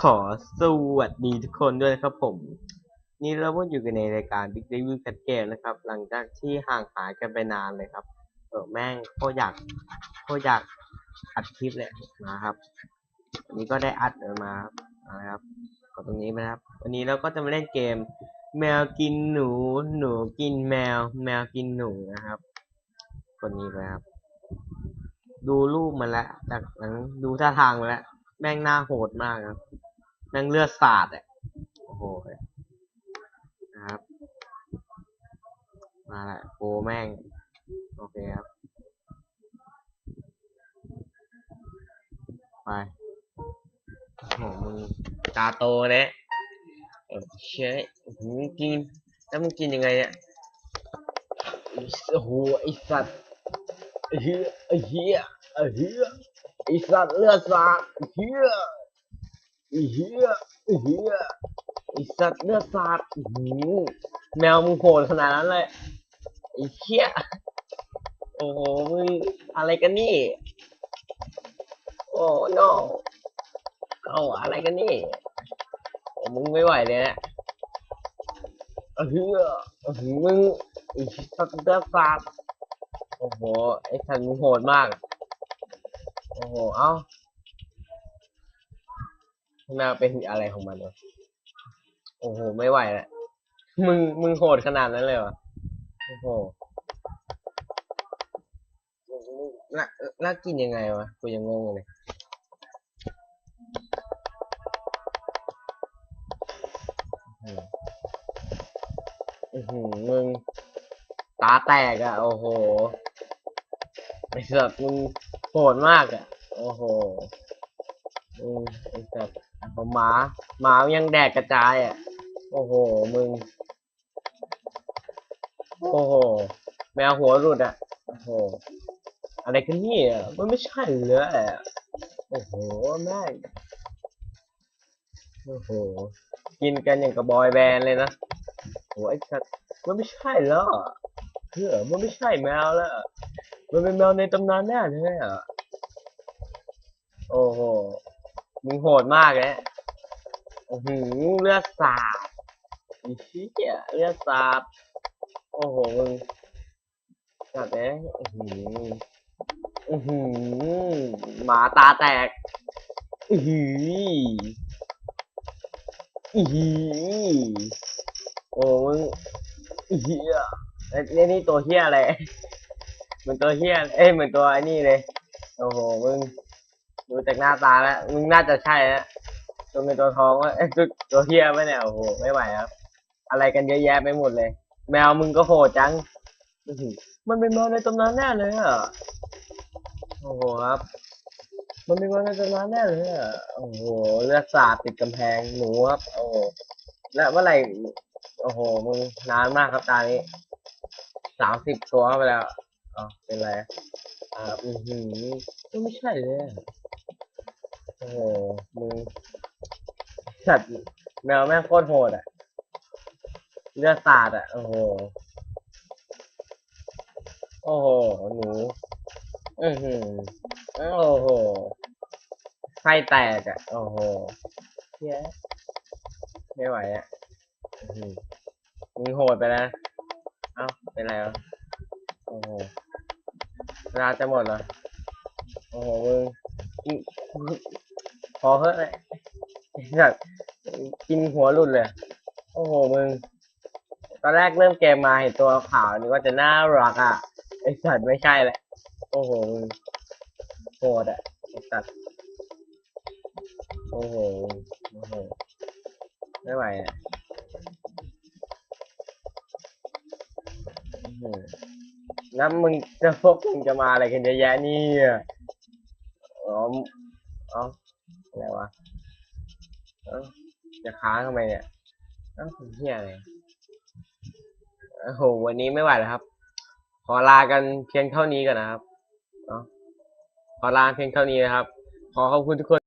ขอสวัสดีทุกคนด้วยนะครับผม นี่เราก็อยู่กันในรายการ Big Review Cat Game นะครับ หลังจากที่ห่างหายกันไปนานเลยครับ เออแม่งโคตรอยากโคตรอยากอัดคลิปเลยมาครับวันนี้ก็ได้อัดมาครับมาครับกดตรงนี้ไปนะครับ วันนี้เราก็จะมาเล่นเกม แมวกินหนู หนูกินแมว แมวกินหนูนะครับคนนี้ไปครับ ดูรูปมาแล้วจากหลังดูท่าทางมาแล้วแม่งน้าโหดมากครับ แม่งเลือดสาดอะโอ้โหนะครับ มาละโอ้แม่ง โอเคครับ ไปโอ้โหมึงตาโตเนี่ยเอเชยโอ้โหกิน แล้วมึงกินยังไงเนี่ยโอ้โหไอสัตว์ไอเหี้ยไอเหี้ยไอเหี้ยไอสัตว์เลือดสาดเหี้ย ไอ้เหี้ยไอ้เหี้ยไอสัตว์เลือดสาดอื้อหือแมวมึงโหดขนาดนั้นเลยไอ้เหี้ยโอ้โหมึงอะไรกันนี่ โอ้ no เอาอะไรกันนี่โอ้มึงไม่ไหวเลยนะเออเออมึงไอ้สัตว์เลือดสาดโอ้โหไอ้สัตว์มึงโหดมาก โอ้โห เอ้า แมวเป็นอะไรของมันวะโอ้โห ไม่ไหวแล้วมึง มึงโหดขนาดนั้นเลยวะโอ้โหน่าน่ากินยังไงวะ กูยังงงเลย อือหือมึง ตาแตกอะ่ะโอ้โหไอ้สัตว์มึงโหดมากอะ่ะโอ้โห ไอ้สัตว์ผมหมา หมายังแดกกระจายอะ่ะ โอ้โห มึง โอ้โห แมวหัวหลุดอะ่ะ โอ้โห อะไรกันเนี่ย มันไม่ใช่เลยอะโอ้โห แม่ง โอ้โห กินกันอย่างกับบอยแบนด์เลยนะโอ้ยไอ้สัตว์มันไม่ใช่แล้วอเพื่อมันไม่ใช่แมวแล้ว มันเป็นแมวในตำนานแน่เลยอะ โอ้โห มึงโหดมากเลยโอ้โหเลือดสาดอีเหี้ยเลือดสาดโอ้โหมึงสัตว์เอ้ยโอ้โหโอ้โหหมาตาแตกอือหืออือหือโอ้มึงเฮียเอ้นี่นี่ตัวเฮียอะไรเหมือนตัวเฮียเอ้ยเหมือนตัวไอ้นี่เลย โอ้โหมึง ดูจากหน้าตาแล้วมึงน่าจะใช่แล้วตัวเงินตัวทองว่าตัวเฮียไหมเนี่ยโอ้โหไม่ไหวครับ อะไรกันเยอะแยะไปหมดเลย แมวมึงก็โหดจังมันเป็นแมวในตำนานแน่เลยอะโอ้โหครับ มันเป็นแมวในตำนานแน่เลยอะโอ้โหเลือดสาดติดกำแพงหนูครับ โอ้โหแล้วเมื่อไหร่โอ้โหมึงนานมากครับตานี้สามสิบตัวเข้าไปแล้วอ๋อเป็นไรอ่าอือหือก็ไม่ใช่เลย อะโอ้โหมึงสัตว์แมวแม่งโคตรโหดอะเลือดสาดอะ โอ้โห โอ้โห หนู อือหือโอ้โหไส้แตกอะ โอ้โหเหี้ยไม่ไหวอะอื้อหือมึงโหดไปแล้วเอ้า เป็นไรวะโอ้โหเวลาจะหมดเหรอโอ้โห มึง พอเฮ้ยไอ้สัตว์กินหัวหลุดเลย โอ้โหมึง ตอนแรกเริ่มเกมมาเห็นตัวขาวนึกว่าจะน่ารักอะ ไอ้สัตว์ไม่ใช่แหละ โอ้โหมึงโหดอะไอ้สัตว์ โอ้โห โอ้โห ไม่ไหวอะอื้อหือแล้วมึงจะพวกมึงจะมาอะไรกันเยอะแยะนี่อ๋ออ๋อ อะไรวะจะค้างทำไมเนี่ยเอ้าเฮียอะไรโอ้โหวันนี้ไม่ไหวแล้วครับ ขอลากันเพียงเท่านี้ก่อนนะครับเนาะขอลาเพียงเท่านี้นะครับ ขอขอบคุณทุกคน